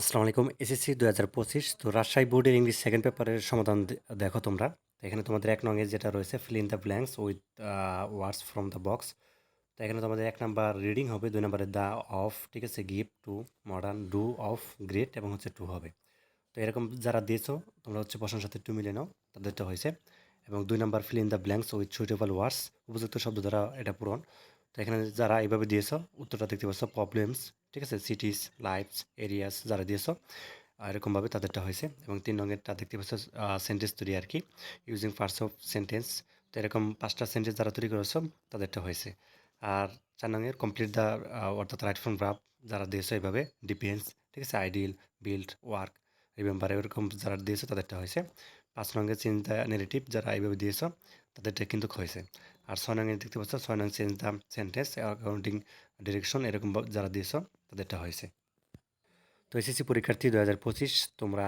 আসসালামু আলাইকুম, এসএসসি দু হাজার পঁচিশ, তো রাজশাহী বোর্ডের ইংলিশ সেকেন্ড পেপারের সমাধান দেখো তোমরা। তো এখানে তোমাদের এক নঙে যেটা রয়েছে fill in the blanks with words from the box তো এখানে তোমাদের এক নাম্বার রিডিং হবে, দুই নম্বরে দ্য অফ ঠিক আছে give to modern do of great এবং হচ্ছে টু হবে। তো এরকম যারা দিয়েছ, তোমরা হচ্ছে প্রশ্নের সাথে টু মিলে নাও, তাদেরটা হয়েছে। এবং দুই number fill in the blanks with suitable words উপযুক্ত শব্দ দ্বারা এটা পূরণ। তো এখানে যারা এইভাবে দিয়েছ, উত্তরটা দেখতে পাচ্ছ প্রবলেমস ঠিক আছে সিটিস লাইফস এরিয়াস যারা দিয়েছ এরকমভাবে তাদেরটা হয়েছে এবং তিন রঙেরটা দেখতে পাচ্ছ সেন্টেন্স তৈরি আর কি ইউজিং পার্টস অফ সেন্টেন্স তো এরকম পাঁচটা সেন্টেন্স যারা তৈরি করেছ, তাদেরটা হয়েছে। আর চার রঙের কমপ্লিট দ্য অর্থাৎ রাইট ফ্রম গ্রাফ যারা দিয়েছ এইভাবে ডিপেন্স ঠিক আছে আইডিয়াল বিল্ড ওয়ার্ক রিমেম্বার এরকম যারা দিয়েছ, তাদেরটা হয়েছে। পাঁচ রঙের চিন্তা নেগেটিভ যারা এইভাবে দিয়েছ, তাদেরটা কিন্তু হয়েছে। আর ছয় নং দেখতে পাচ্ছ, ছয় নং change the sentence, accounting direction, এরকম যারা দিয়েছ, তাদেরটা হয়েছে। তো এসএসসি পরীক্ষার্থী দু হাজার পঁচিশ, তোমরা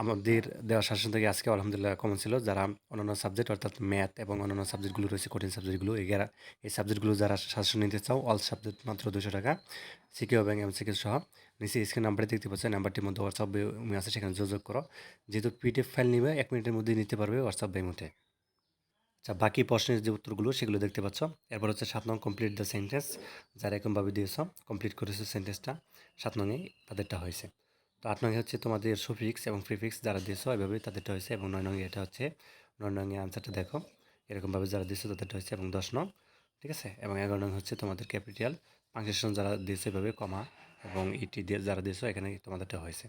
আমাদের দেওয়া শাসন থেকে আজকে আলহামদুলিল্লাহ কমন ছিল, যারা অন্যান্য সাবজেক্ট, অর্থাৎ ম্যাথ এবং অন্যান্য সাবজেক্টগুলো রয়েছে, কঠিন সাবজেক্টগুলো এগারা এই সাবজেক্টগুলো যারা শাসন নিতে চাও অল সাবজেক্ট মাত্র দুশো টাকা, সিকিউ এবং এমসিকিউ সহ, নিচে স্ক্রিন নাম্বারে দেখতে পাচ্ছ নাম্বারটির মধ্যে হোয়াটসঅ্যাপ আছে, সেখানে যোগাযোগ করো। যেহেতু পিডিএফ ফাইল নিবে, এক মিনিটের মধ্যে নিতে পারবে হোয়াটসঅ্যাপ মধ্যে আচ্ছা বাকি প্রশ্নের যে উত্তরগুলো সেগুলো দেখতে পাচ্ছ। এরপর হচ্ছে সাত নং কমপ্লিট দ্য সেন্টেন্স যারা এরকমভাবে দিয়েছ কমপ্লিট করেছ সেন্টেন্সটা সাত নঙে তাদেরটা হয়েছে। তো আট নঙে হচ্ছে তোমাদের সুফিক্স এবং প্রিফিক্স যারা দিয়েছ এভাবে তাদেরটা হয়েছে এবং নয় নঙে এটা হচ্ছে, নয় নঙে আনসারটা দেখো। এরকমভাবে যারা দিয়েছ, তাদেরটা হয়েছে এবং দশ নং, ঠিক আছে? এবং এগারো নং হচ্ছে তোমাদের ক্যাপিটাল পাংচুয়েশন যারা দিয়েছে, এভাবে কমা এবং ইটি দিয়ে যারা দিয়েছ, এখানে তোমাদেরটা হয়েছে।